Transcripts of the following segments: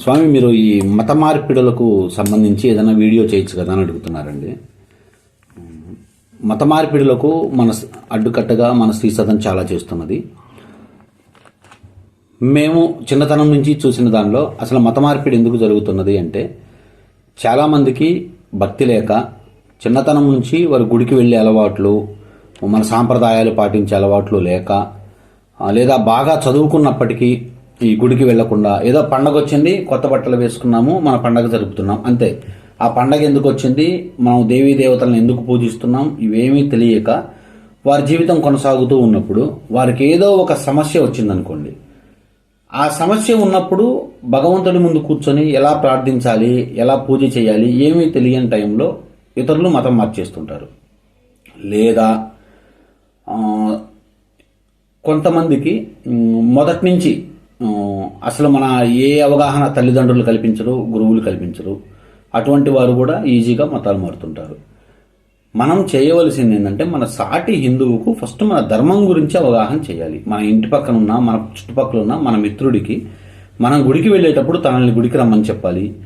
స్వామి మీరు ఈ మత మార్పిడులకు సంబంధించి ఏదైనా వీడియో చేయొచ్చు కదా అని అడుగుతున్నారండి. మత మార్పిడులకు మన అడ్డుకట్టగా మన స్త్రీ సదన్ చాలా చేస్తున్నది. మేము చిన్నతనం నుంచి చూసిన దానిలో అసలు మత మార్పిడి ఎందుకు జరుగుతున్నది అంటే చాలామందికి భక్తి లేక చిన్నతనం నుంచి వారు గుడికి వెళ్ళే అలవాట్లు మన సాంప్రదాయాలు పాటించే అలవాట్లు లేక లేదా బాగా చదువుకున్నప్పటికీ ఈ గుడికి వెళ్ళకుండా ఏదో పండగ వచ్చింది కొత్త బట్టలు వేసుకున్నాము మన పండగ జరుపుతున్నాం అంతే. ఆ పండగ ఎందుకు వచ్చింది మనం దేవీ దేవతలను ఎందుకు పూజిస్తున్నాం ఇవేమీ తెలియక వారి జీవితం కొనసాగుతూ ఉన్నప్పుడు వారికి ఏదో ఒక సమస్య వచ్చిందనుకోండి. ఆ సమస్య ఉన్నప్పుడు భగవంతుడి ముందు కూర్చొని ఎలా ప్రార్థించాలి ఎలా పూజ చేయాలి ఏమీ తెలియని టైంలో ఇతరులు మతం మార్చేస్తుంటారు. లేదా కొంతమందికి మొదటి నుంచి అసలు మన ఏ అవగాహన తల్లిదండ్రులు కల్పించరు గురువులు కల్పించరు అటువంటి వారు కూడా ఈజీగా మతాలు మారుతుంటారు. మనం చేయవలసింది ఏంటంటే మన సాటి హిందువుకు ఫస్ట్ మన ధర్మం గురించి అవగాహన చేయాలి. మన ఇంటి పక్కన ఉన్న మన చుట్టుపక్కల ఉన్న మన మిత్రుడికి మనం గుడికి వెళ్ళేటప్పుడు తనల్ని గుడికి రమ్మని చెప్పాలి.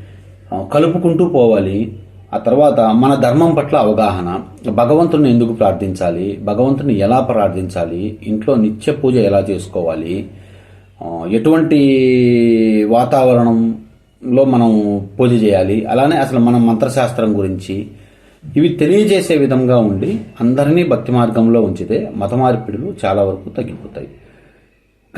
కలుపుకుంటూ పోవాలి. ఆ తర్వాత మన ధర్మం పట్ల అవగాహన భగవంతుని ఎందుకు ప్రార్థించాలి భగవంతుని ఎలా ప్రార్థించాలి ఇంట్లో నిత్య పూజ ఎలా చేసుకోవాలి ఎటువంటి వాతావరణంలో మనం పూజ చేయాలి? అలానే అసలు మన మంత్రశాస్త్రం గురించి ఇవి తెలియజేసే విధంగా ఉండి అందరినీ భక్తి మార్గంలో ఉంచితే మత మార్పిడులు చాలా వరకు తగ్గిపోతాయి.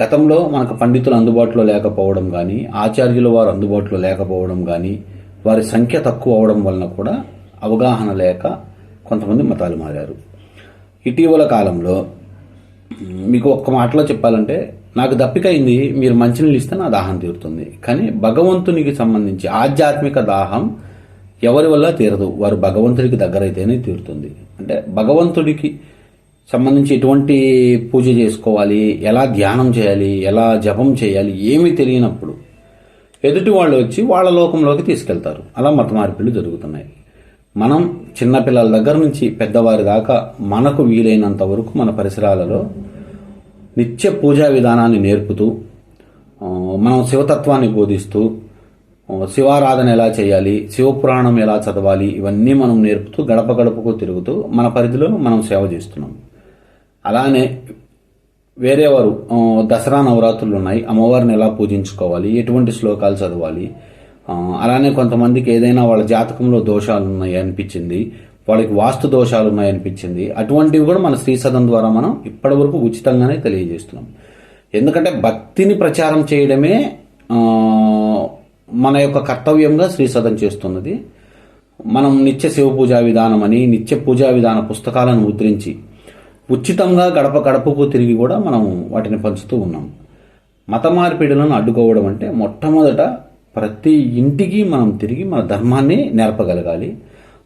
గతంలో మనకు పండితులు అందుబాటులో లేకపోవడం కానీ ఆచార్యులు వారు అందుబాటులో లేకపోవడం కానీ వారి సంఖ్య తక్కువ అవడం వలన కూడా అవగాహన లేక కొంతమంది మతాలు మారారు. ఇటీవల కాలంలో మీకు ఒక్క మాటలో చెప్పాలంటే నాకు దప్పికైంది మీరు మంచినీళ్ళు ఇస్తే నా దాహం తీరుతుంది. కానీ భగవంతునికి సంబంధించి ఆధ్యాత్మిక దాహం ఎవరి వల్ల తీరదు? వారు భగవంతుడికి దగ్గరైతేనే తీరుతుంది. అంటే భగవంతుడికి సంబంధించి ఎటువంటి పూజ చేసుకోవాలి? ఎలా ధ్యానం చేయాలి? ఎలా జపం చేయాలి? ఏమీ తెలియనప్పుడు ఎదుటి వాళ్ళు వచ్చి వాళ్ళ లోకంలోకి తీసుకెళ్తారు. అలా మత మార్పిళ్ళు జరుగుతున్నాయి. మనం చిన్నపిల్లల దగ్గర నుంచి పెద్దవారి దాకా మనకు వీలైనంత వరకు మన పరిసరాలలో నిత్య పూజా విధానాన్ని నేర్పుతూ మనం శివతత్వాన్ని బోధిస్తూ శివారాధన ఎలా చేయాలి శివపురాణం ఎలా చదవాలి ఇవన్నీ మనం నేర్పుతూ గడప గడపకు తిరుగుతూ మన పరిధిలో మనం సేవ చేస్తున్నాం. అలానే వేరే వారు దసరా నవరాత్రులు ఉన్నాయి అమ్మవారిని ఎలా పూజించుకోవాలి ఎటువంటి శ్లోకాలు చదవాలి అలానే కొంతమందికి ఏదైనా వాళ్ళ జాతకంలో దోషాలు ఉన్నాయి అనిపించింది వాళ్ళకి వాస్తు దోషాలు ఉన్నాయనిపించింది. అటువంటివి కూడా మన శ్రీ సదం ద్వారా మనం ఇప్పటి వరకు ఉచితంగానే తెలియజేస్తున్నాం. ఎందుకంటే భక్తిని ప్రచారం చేయడమే మన యొక్క కర్తవ్యంగా శ్రీ సదం చేస్తున్నది. మనం నిత్య శివ పూజా విధానం అని నిత్య పూజా విధాన పుస్తకాలను ముద్రించి ఉచితంగా గడప గడపకు తిరిగి కూడా మనం వాటిని పంచుతూ ఉన్నాం. మత మార్పిడులను అడ్డుకోవడం అంటే మొట్టమొదట ప్రతి ఇంటికి మనం తిరిగి మన ధర్మాన్ని నేర్పగలగాలి.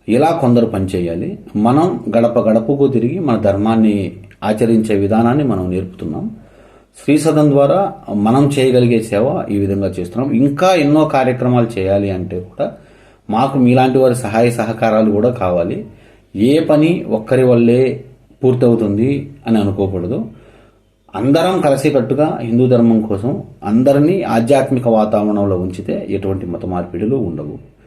ఇలా కొందరు పనిచేయాలి. మనం గడప గడపకు తిరిగి మన ధర్మాన్ని ఆచరించే విధానాన్ని మనం నేర్పుతున్నాం. శ్రీ సదన్ ద్వారా మనం చేయగలిగే సేవ ఈ విధంగా చేస్తున్నాం. ఇంకా ఎన్నో కార్యక్రమాలు చేయాలి అంటే కూడా మాకు మీలాంటి వారి సహాయ సహకారాలు కూడా కావాలి. ఏ పని ఒక్కరి వల్లే పూర్తవుతుంది అని అనుకోకూడదు. అందరం కలిసికట్టుగా హిందూ ధర్మం కోసం అందరినీ ఆధ్యాత్మిక వాతావరణంలో ఉంచితే ఎటువంటి మత మార్పిడులు ఉండవు.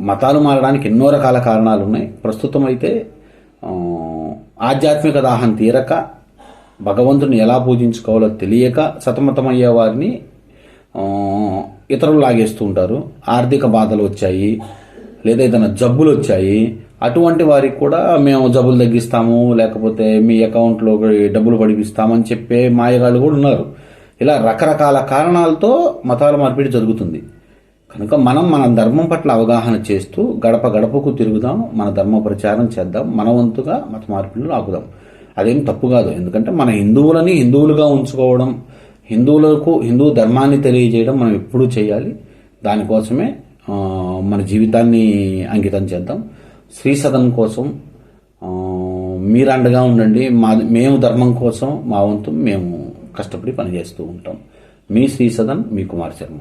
మతాలు మారడానికి ఎన్నో రకాల కారణాలు ఉన్నాయి ప్రస్తుతం అయితే ఆధ్యాత్మిక దాహం తీరక భగవంతుని ఎలా పూజించుకోవాలో తెలియక సతమతమయ్యే వారిని ఇతరులు లాగేస్తూ ఉంటారు. ఆర్థిక బాధలు వచ్చాయి లేదా ఏదైనా జబ్బులు వచ్చాయి. అటువంటి వారికి కూడా మేము జబ్బులు తగ్గిస్తాము లేకపోతే మీ అకౌంట్లో డబ్బులు పడిపిస్తామని చెప్పే మాయగాళ్ళు కూడా ఉన్నారు. ఇలా రకరకాల కారణాలతో మతాల మార్పిడి జరుగుతుంది. కనుక మనం మన ధర్మం పట్ల అవగాహన చేస్తూ గడప గడపకు తిరుగుదాం మన ధర్మ ప్రచారం చేద్దాం మన వంతుగా మత మార్పులు లాగుదాం. అదేం తప్పు కాదు. ఎందుకంటే మన హిందువులని హిందువులుగా ఉంచుకోవడం హిందువులకు హిందూ ధర్మాన్ని తెలియజేయడం మనం ఎప్పుడూ చేయాలి. దానికోసమే మన జీవితాన్ని అంకితం చేద్దాం. శ్రీ సదన్ కోసం మీరు అండగా ఉండండి. మా మేము ధర్మం కోసం మా వంతు మేము కష్టపడి పనిచేస్తూ ఉంటాం. మీ శ్రీ సదన్ మీ కుమార్ శర్మ.